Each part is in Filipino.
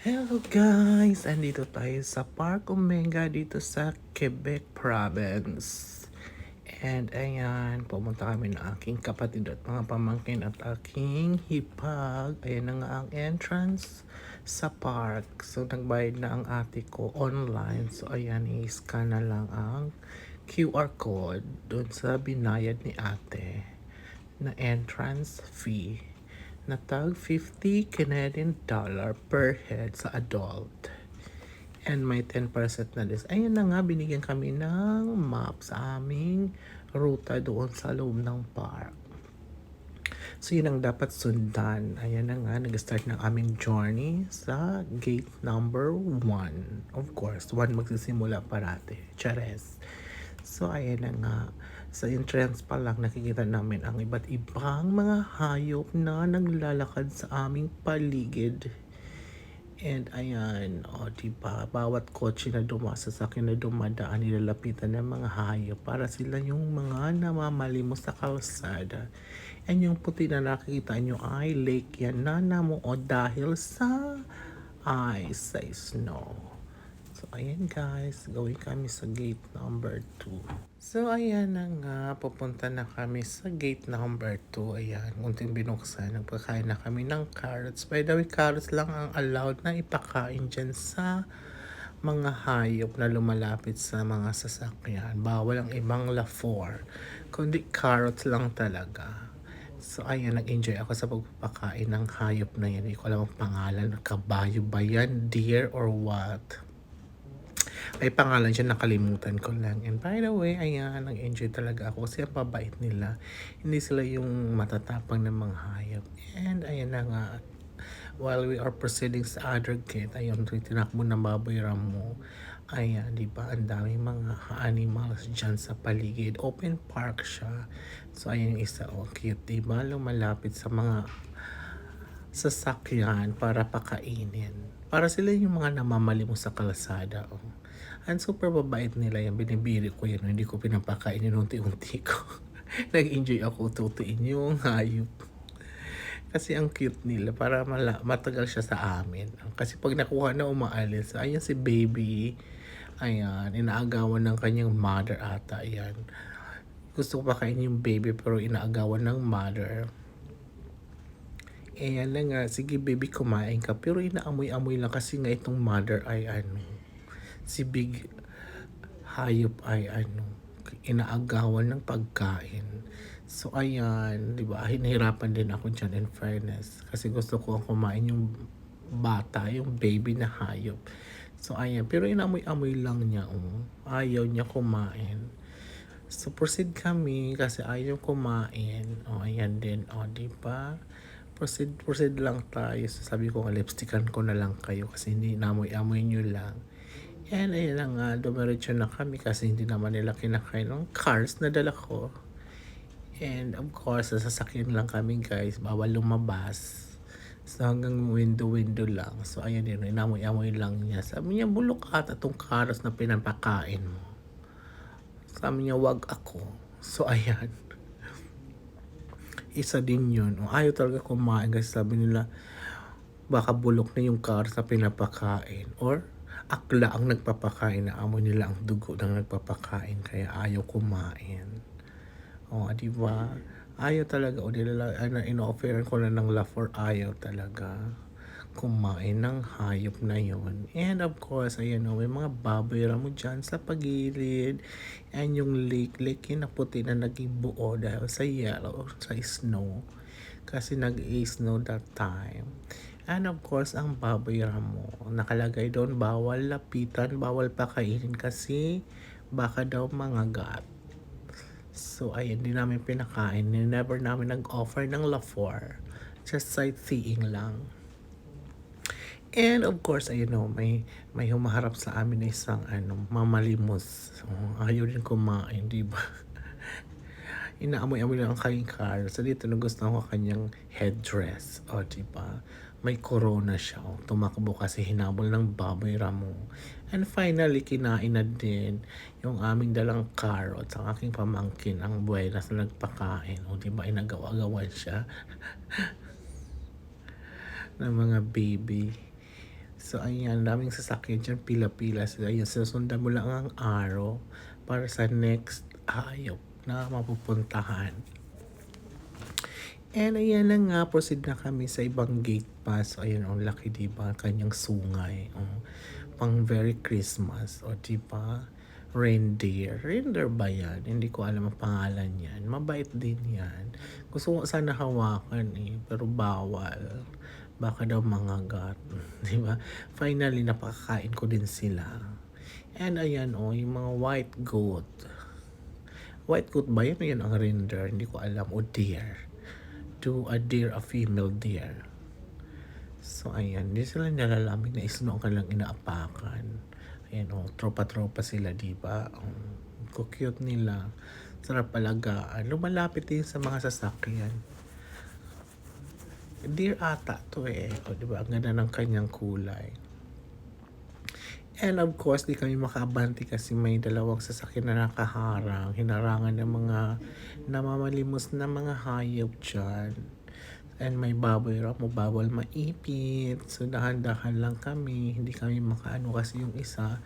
Hello guys! Andito tayo sa Park Omega dito sa Quebec Province. And ayan, pumunta kami ng aking kapatid at mga pamangkin at aking hipag. Ayan na nga ang entrance sa park. So nagbayad na ang ate ko online. So ayan, i-scan na lang ang QR code doon sa binayad ni ate na entrance fee na tag 50 Canadian dollar per head sa adult. And may 10% na dis. Ayun na nga, binigyan kami ng map sa aming ruta doon sa loob ng park. So yun ang dapat sundan. Ayan na nga, nag-start ng aming journey sa gate number 1. Of course, 1 magsisimula parate. Chares. So ayan na nga, sa entrance pa lang nakikita namin ang iba't ibang mga hayop na naglalakad sa aming paligid. And ayan, o oh, diba, bawat kotse na dumasa sa akin na dumadaan, nilalapitan ng mga hayop para sila yung mga namamalimos sa kalsada. And yung puti na nakikita nyo ay Lake Yanana mo o dahil sa ice sa snow. So, ayan guys, gawin kami sa gate number 2. So, ayan na nga, pupunta na kami sa gate number 2. Ayan, unting binuksan, nagpakain na kami ng carrots. By the way, carrots lang ang allowed na ipakain dyan sa mga hayop na lumalapit sa mga sasakyan. Bawal ang ibang lafor, kundi carrots lang talaga. So, ayan, nag-enjoy ako sa pagpapakain ng hayop na yan. Hindi ko alam ang pangalan. Kabayo ba yan? Deer or what? May pangalan siya, nakalimutan ko lang. And by the way, ayan, nag-enjoy talaga ako kasi ang pabait nila. Hindi sila yung matatapang ng mga hayop. And ayan na nga, while we are proceeding sa other gate, ayun, tinakbo ng baboy ramo. Ayan, di ba? Ang daming mga animals dyan sa paligid. Open park siya. So, ayan yung isa. Oh, cute, di ba? Lumalapit sa mga sasakyan para pakainin. Para sila yung mga namamali mo sa kalsada. Oh. Ang super babait nila yan. Binibiri ko yan. Hindi ko pinapakain yun unti-unti ko. Nag-enjoy ako tutuin yung hayop. Kasi ang cute nila. Para mala- matagal siya sa amin. Kasi pag nakuha na umaalis, ayan si baby. Ayan, inaagawan ng kanyang mother ata. Ayan. Gusto ko pakain yung baby pero inaagawan ng mother. Ayan na nga, sige baby kumain ka. Pero inaamoy-amoy lang kasi nga itong mother ay ano, si big hayop ay ano, inaagawan ng pagkain. So ayan, di ba? Hinahirapan din ako dyan in fairness. Kasi gusto ko kumain yung bata, yung baby na hayop. So ayan, pero inamoy-amoy lang niya. Oh. Ayaw niya kumain. So proceed kami kasi ayaw kumain. O oh, ayan din. O oh, di ba? Proceed, proceed lang tayo. So, sabi ko, lipstickan ko na lang kayo kasi hindi namoy-amoy nyo lang. And ayun na nga, dumiretso na kami kasi hindi naman nila kinakain ng cars na dala ko. And of course, sasakyan lang kami guys, bawal lumabas. So hanggang window-window lang. So ayun din, inamoy-amoy lang niya. Sabi niya, bulok ata itong cars na pinapakain mo. Sabi niya, wag ako. So ayan. Isa din yun. Ayaw talaga kumain kasi sabi nila, baka bulok na yung cars na pinapakain. Or akla ang nagpapakain na amo nila ang dugo ng nagpapakain kaya ayaw kumain. O, oh, di ba? Ayaw talaga. O, nila, ano, ino-offeran ko na ng love for ayaw talaga kumain ng hayop na yon. And of course, ayan o, may mga baboy mo dyan sa pagilid. And yung lake, lake na puti na naging buo dahil sa yellow, sa snow. Kasi nag-snow that time. And of course, ang baboy ramo. Nakalagay doon, bawal lapitan, bawal pakainin kasi baka daw mangagat. So, ayun, din namin pinakain. Never namin nag-offer ng lafor. Just sightseeing lang. And of course, ayun know, may, may humaharap sa amin na isang ano, mamalimos. So, ayaw din kumain, di ba? Inaamoy-amoy lang ang kanyang car. So, dito nagustuhan ko kanyang headdress. O, di ba? May corona siya. Oh. Tumakbo kasi hinabol ng baboy ramo. And finally, kinain na din yung aming dalang carrot sa aking pamangkin, ang buenas na nagpakain. O, di ba, inagawa-gawan siya ng mga baby. So ayan, daming sasakyan dyan, pila-pila sila. Ayan, susundan mo lang ang araw para sa next hayop na mapupuntahan. And ayan na nga, proceed na kami sa ibang gate pass. So, ayan, ang laki diba, kanyang sungay. Oh, pang very Christmas. O diba, reindeer. Reindeer ba yan? Hindi ko alam ang pangalan yan. Mabait din yan. Gusto ko sana hawakan eh, pero bawal. Baka daw mangagat. diba? Finally, napakakain ko din sila. And ayan, oh, yung mga white goat. White goat ba yan? Yan ang reindeer. Hindi ko alam. O deer to a deer, a female deer. So, ayan. Hindi sila nalalamig na isno ang kanilang inaapakan. Ayan, oh, tropa-tropa sila, di ba? Um, cute nila. Sarap alagaan. Lumalapit din sa mga sasakyan. Deer ata to eh. O, di ba? Ang ganda ng kanyang kulay. And of course, di kami makabanti kasi may dalawang sasakyan na nakaharang. Hinarangan ng mga namamalimos na mga hayop dyan. And may baboy raw mo, bawal maipit. So, dahan-dahan lang kami. Hindi kami makaano kasi yung isa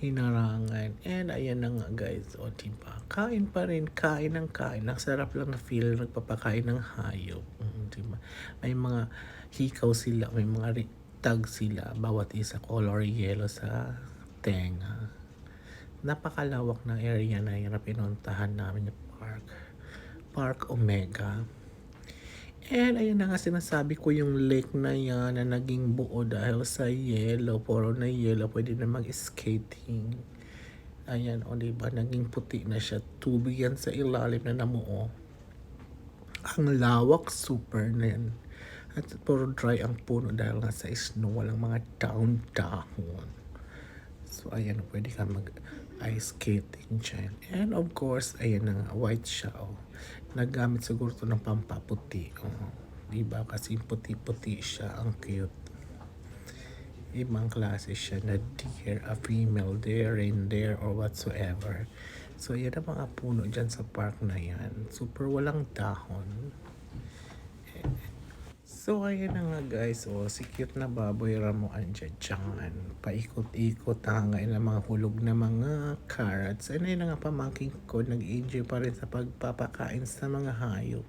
hinarangan. And ayan na nga guys. O, diba? Kain pa rin. Kain ng kain. Ang sarap lang na feel nagpapakain ng hayop. Mm, diba? May mga hikaw sila. May mga tag sila. Bawat isa color yellow sa tenga. Napakalawak na area na yun na pinuntahan namin yung park. Park Omega. And ayun na nga sinasabi ko yung lake na yan na naging buo dahil sa yellow. Puro na yellow. Pwede na mag-skating. Ayan, o diba? Naging puti na siya. Tubig yan sa ilalim na namuo. Ang lawak, super na yan. At puro dry ang puno dahil nga sa snow. Walang mga down-dahon. So, ayan, pwede ka mag ice skating dyan. And of course, ayan na nga, white siya. Oh. Naggamit siguro to ng pampaputi. Oh. Diba? Kasi puti-puti siya. Ang cute. Ibang klase siya na deer, a female deer, reindeer, or whatsoever. So, yan ang mga puno dyan sa park na yan. Super walang dahon. So, ayan na nga guys. O, si cute na baboy ramo andyan dyan. Paikot-ikot hanggang ng mga hulog na mga carrots. And ayun na nga pamangking ko. Nag-enjoy pa rin sa pagpapakain sa mga hayop.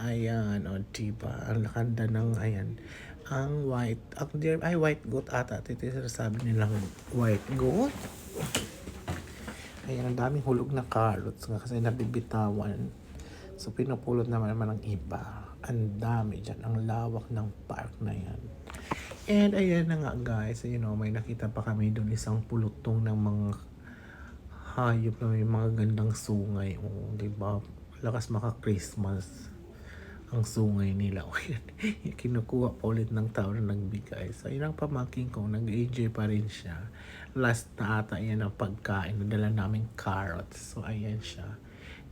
Ayan, o diba? Ang lakanda ng, ayan. Ang white, ang dear, ay white goat ata. Ito yung sabi nilang white goat. Ayan, ang daming hulog na carrots nga kasi nabibitawan. So, pinupulot naman naman ng iba. Ang dami dyan. Ang lawak ng park na yan. And ayan na nga guys. You know, may nakita pa kami doon isang pulutong ng mga hayop na may mga gandang sungay. O, di ba? Lakas maka Christmas ang sungay nila. O, yan. Kinukuha pa ulit ng tao na nagbigay. So, yun ang pamangking ko. Nag-enjoy pa rin siya. Last na ata yan ang pagkain. Nadala namin carrots. So, ayan siya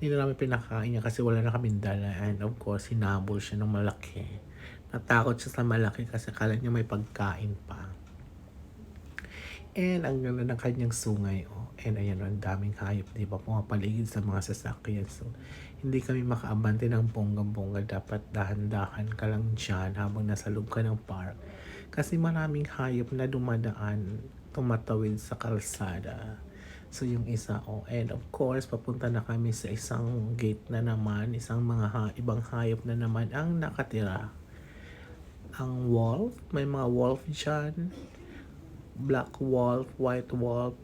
hindi na namin pinakain niya kasi wala na kaming dala. And of course, hinabol siya ng malaki. Natakot siya sa malaki kasi akala niya may pagkain pa. And ang ganda ng kanyang sungay. Oh. And ayan, ang daming hayop, di ba? Pumapaligid sa mga sasakyan. So, hindi kami makaabante ng bongga-bongga. Dapat dahan-dahan ka lang dyan habang nasa loob ka ng park. Kasi maraming hayop na dumadaan, tumatawid sa kalsada. So yung isa, oh, and of course, papunta na kami sa isang gate na naman, isang mga ha- ibang hayop na naman ang nakatira. Ang wolf, may mga wolf dyan, black wolf, white wolf,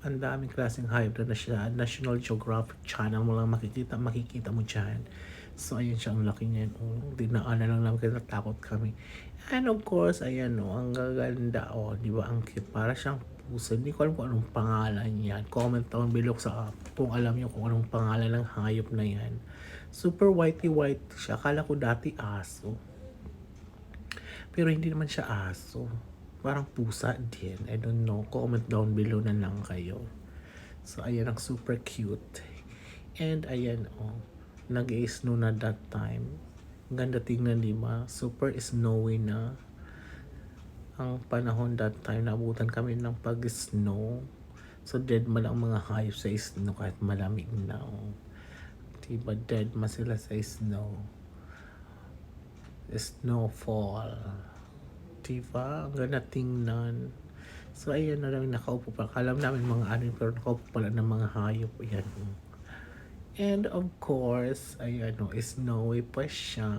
ang daming klaseng hayop na siya. National Geographic Channel mo lang makikita, makikita mo dyan. So, ayun siya, ang laki niyan. Oh, dinaanan lang namin kasi natakot kami. And of course, ayan, oh, ang gaganda, oh, di ba, ang cute. Para siyang puso. Hindi ko alam kung anong pangalan yan. Comment down below sa kung alam niyo kung anong pangalan ng hayop na yan. Super whitey white siya. Akala ko dati aso. Pero hindi naman siya aso. Parang pusa din. I don't know. Comment down below na lang kayo. So, ayan ang super cute. And ayan, oh. Nag-snow na that time. Ganda tingnan, di ba? Super snowy na ang panahon that time naabutan kami ng pag-snow. So dead man ang mga hayop sa snow kahit malamig na. Oh. Diba dead man sila sa snow. Snowfall. Diba? Ang ganda tingnan. So, ayan na lang nakaupo pa. Alam namin mga ano pero nakaupo pala ng mga hayop. Ayan. And of course, ayan o, snowy pa siya.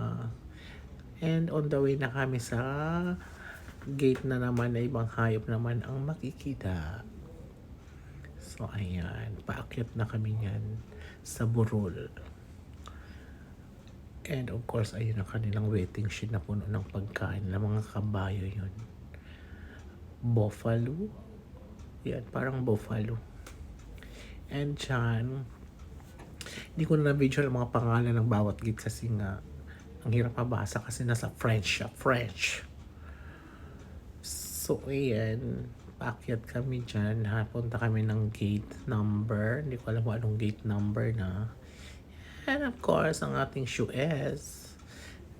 And on the way na kami sa gate na naman na ibang hayop naman ang makikita. So, ayan. Paakyat na kami yan sa Burol. And of course, ayun ang kanilang waiting shed na puno ng pagkain ng mga kabayo yun. Buffalo. Yan, parang buffalo. And dyan, hindi ko na na-video ang mga pangalan ng bawat gate kasi nga, ang hirap mabasa kasi nasa French siya. French. So, ayan. Paakyat kami dyan. Punta kami ng gate number. Hindi ko alam kung anong gate number na. And of course, ang ating shoes.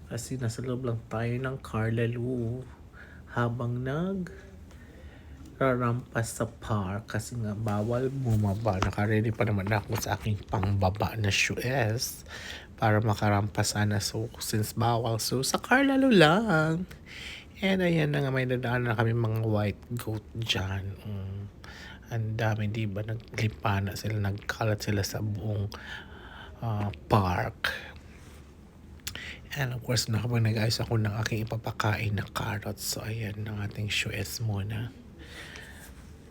Kasi nasa loob lang tayo ng Carla Lu. Habang nag rarampas sa park kasi nga bawal bumaba. Nakaready pa naman ako sa aking pangbaba na shoes para makarampas sana. So, since bawal, so sa Carla Lu lang. And ayan na nga, may dadaan na kami mga white goat dyan. Mm. Ang dami, di ba? Naglipa na sila, nagkalat sila sa buong uh, park. And of course, nakapag nag-ayos ako ng aking ipapakain na carrots. So, ayan ang ating shoes muna.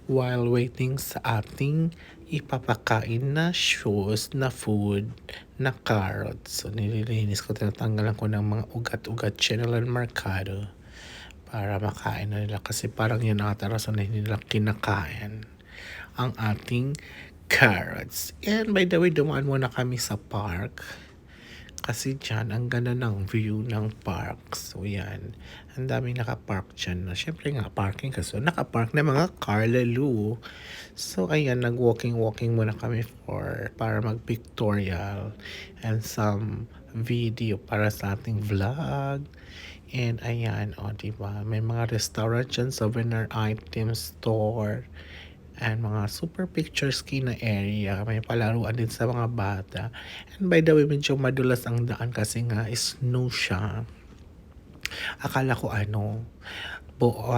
While waiting sa ating ipapakain na shoes na food na carrots. So, nililinis ko, tinatanggalan ko ng mga ugat-ugat, channel marcado para makain na nila kasi parang yun ang atarasan na hindi nila kinakain ang ating carrots. And by the way, dumaan muna kami sa park. Kasi dyan, ang ganda ng view ng park. So yan, ang dami nakapark dyan. Na, Siyempre nga, parking kasi. So, nakapark na mga Carlaloo. So ayan, nag-walking-walking muna kami for para mag-pictorial and some video para sa ating vlog. And ayan, o, oh, diba? May mga restaurant dyan, souvenir item store and mga super picture ski na area. May palaruan din sa mga bata. And by the way, medyo madulas ang daan kasi nga snow siya. Akala ko ano, buo,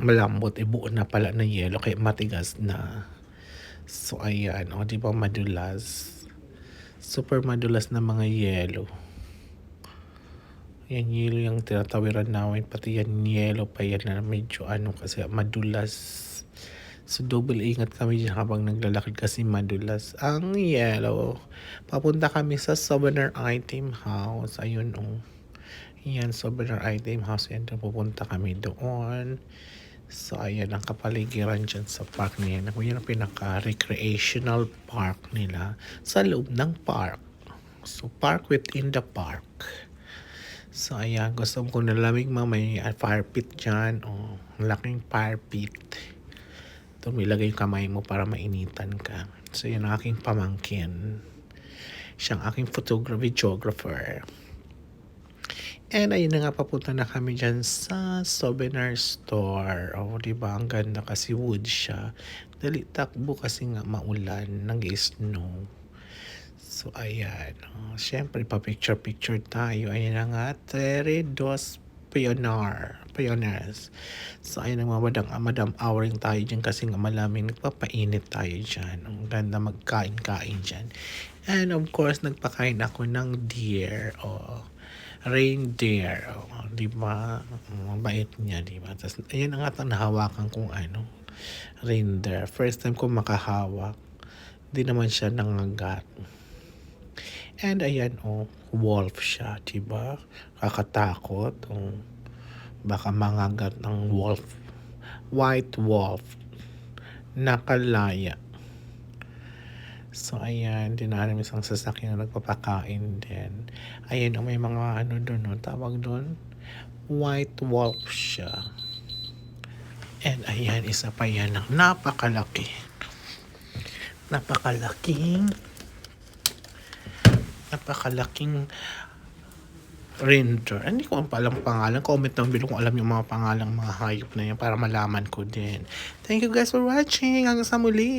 malambot, eh, buo na pala na yelo, kaya matigas na. So, ayan, o, oh, di ba madulas? Super madulas na mga yelo. Yan yelo yung tinatawiran namin, pati yan yelo pa yan na medyo ano kasi madulas. So double ingat kami dyan habang naglalakad kasi madulas ang yellow. Papunta kami sa souvenir item house. Ayun oh. Yan, souvenir item house. Yan, pupunta kami doon. So, ayan ang kapaligiran dyan sa park na yan. Yan ang pinaka-recreational park nila sa loob ng park. So, park within the park. So, ayan. Gusto ko nalamig mga may fire pit dyan. Oh, laking fire pit. Ito, ilagay yung kamay mo para mainitan ka. So, yun ang aking pamangkin. Siyang aking photography geographer. And ayun na nga, papunta na kami dyan sa souvenir store. O, oh, diba? Ang ganda kasi wood siya. Dali takbo kasi nga maulan, nag-snow. So, ayan. Oh, Siyempre, pa-picture-picture tayo. Ayan na nga, Tere Dos pioneer, pioneers. So, ayun ang mga madam, madam houring tayo dyan kasi nga malaming nagpapainit tayo dyan. Ang ganda magkain-kain dyan. And of course, nagpakain ako ng deer o oh, reindeer. Oh, di ba? Mabait niya, di ba? Tapos, ayun ang atang nahawakan kong ano, reindeer. First time ko makahawak. Hindi naman siya nangagat. And ayan, oh, wolf siya, diba? Kakatakot. Oh. Baka mangagat ng wolf. White wolf. Nakalaya. So, ayan, dinaanan mo isang sasakyan na nagpapakain din. Ayan, oh, may mga ano doon, no? tawag doon. White wolf siya. And ayan, isa pa yan ng napakalaki. Napakalaking napakalaking render. Hindi ko alam pangalan. Comment down below kung alam yung mga pangalang mga hayop na yan para malaman ko din. Thank you guys for watching. Hanggang sa muli.